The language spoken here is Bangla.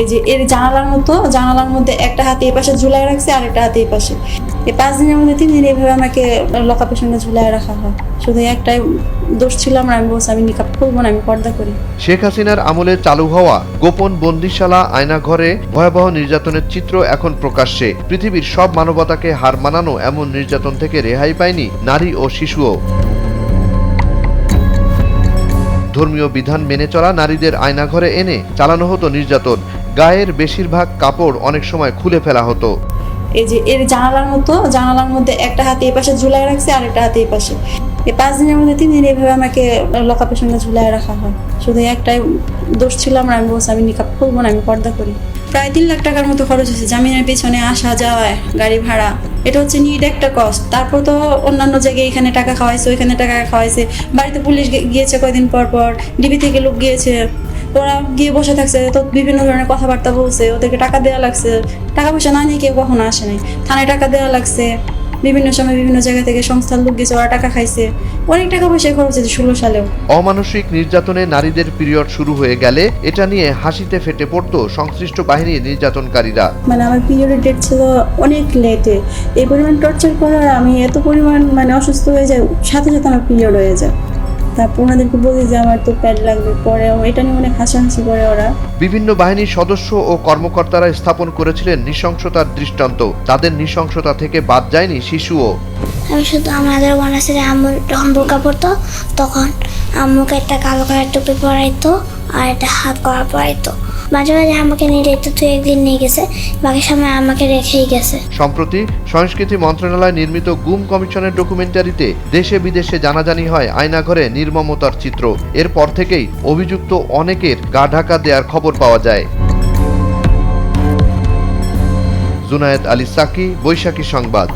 এই যে এর জানালার মতো, জানালার মধ্যে একটা হাতে এই পাশে ঝুলাই রাখছে আর একটা হাতে এই পাশে। এই পাঁচ দিনের মধ্যে তিন দিন এইভাবে আমাকে লকাপের সঙ্গে ঝুলাই রাখা হয়। শুধু একটাই দোষ ছিল আমার, আমি বলছি, আমি নিকাপ করব না, আমি পর্দা করি। শেখ হাসিনার আমলে চালু হওয়া গোপন বন্দিশালা, আয়নাঘরে ভয়াবহ নির্যাতনের চিত্র এখন প্রকাশ্যে। পৃথিবীর সব মানবতাকে হার মানানো এমন নির্যাতন থেকে রেহাই পায়নি নারী ও শিশুও। ধর্মীয় বিধান মেনে চলা নারীদের আয়নাঘরে এনে চালানো হতো নির্যাতন। গায়ের বেশিরভাগ কাপড় অনেক সময় খুলে ফেলা হতো। এই যে, এর জানালার মতো, জানালার মধ্যে একটা হাতে এই পাশে ঝুলায় রাখছে আর একটা হাতে এই পাশে। এই পাঁচ দিনের মধ্যে তিন দিন এইভাবে আমাকে লকাপের সঙ্গে ঝুলায় রাখা হয়। শুধু একটাই দোষ ছিল আমার, আমি বলছি আমি নিকাপ খুলবো না, আমি পর্দা করি। প্রায় তিন লাখ টাকার মতো খরচ হয়েছে। জামিনের পেছনে আসা যাওয়ায় গাড়ি ভাড়া, এটা হচ্ছে নিড একটা কস্ট তারপর তো অন্যান্য জায়গায় এখানে টাকা খাওয়াইছে, ওইখানে টাকা খাওয়াইছে। বাড়িতে পুলিশ গিয়েছে কয়েকদিন পর পর ডিবি থেকে লোক গিয়েছে। ওরা গিয়ে বসে থাকছে, তো বিভিন্ন ধরনের কথাবার্তা বলছে, ওদেরকে টাকা দেওয়া লাগছে। টাকা পয়সা না নিয়ে কেউ কখনো আসে নাই। থানায় টাকা দেওয়া লাগছে। বিভিন্ন সময় বিভিন্ন জায়গা থেকে সংস্থার লোক গেছে ওরা টাকা খাইছে। অনেক টাকা পয়সা খরচ হয়েছে ষোলো সালেও। অমানসিক নির্যাতনে নারীদের পিরিয়ড শুরু হয়ে গেলে এটা নিয়ে হাসিতে ফেটে পড়তো সংশ্লিষ্ট বাহিনীর নির্যাতনকারীরা। মানে আমার পিরিয়ডের ডেট ছিল অনেক লেটে এই পরিমাণ টর্চার করার আমি এত পরিমাণ মানে অসুস্থ হয়ে যাই সাথে সাথে আমার পিরিয়ড হয়ে যায়। তারপর ওনাদেরকে বলি যে আমার তো প্যাড লাগবে পরে এটা নিয়ে অনেক হাসাহাসি করে ওরা। বিভিন্ন বাহিনীর সদস্য ও কর্মকর্তারা স্থাপন করেছিলেন নৃশংসতার দৃষ্টান্ত। তাদের নৃশংসতা থেকে বাদ যায়নি শিশুও। আমি শুধু আমাদের মনে আছে যে আম্মু যখন বোরকা পরতো তখন আম্মুকে একটা কালো কালার টুপি পরাইতো আর একটা হাত করা পরাইতো। মাঝে মাঝে আমাকে নিয়ে যেত তুই একদিন নিয়ে গেছে, বাকি সময় আমাকে রেখেই গেছে। সম্প্রতি সংস্কৃতি মন্ত্রণালয় নির্মিত গুম কমিশনের ডকুমেন্টারিতে দেশে বিদেশে জানাজানি হয় আয়নাঘরে নির্মমতার চিত্র। এরপর থেকেই অভিযুক্ত অনেকের গা ঢাকা দেওয়ার খবর পাওয়া যায়। জুনায়েদ আলী সাকি, বৈশাখী সংবাদ।